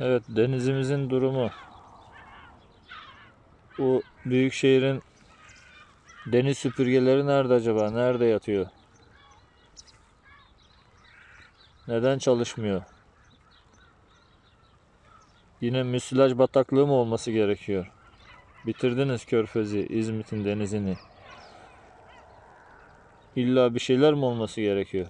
Evet denizimizin durumu. Bu büyük şehrin deniz süpürgeleri nerede acaba? Nerede yatıyor? Neden çalışmıyor? Yine müsilaj bataklığı mı olması gerekiyor? Bitirdiniz Körfezi, İzmit'in denizini. İlla bir şeyler mi olması gerekiyor?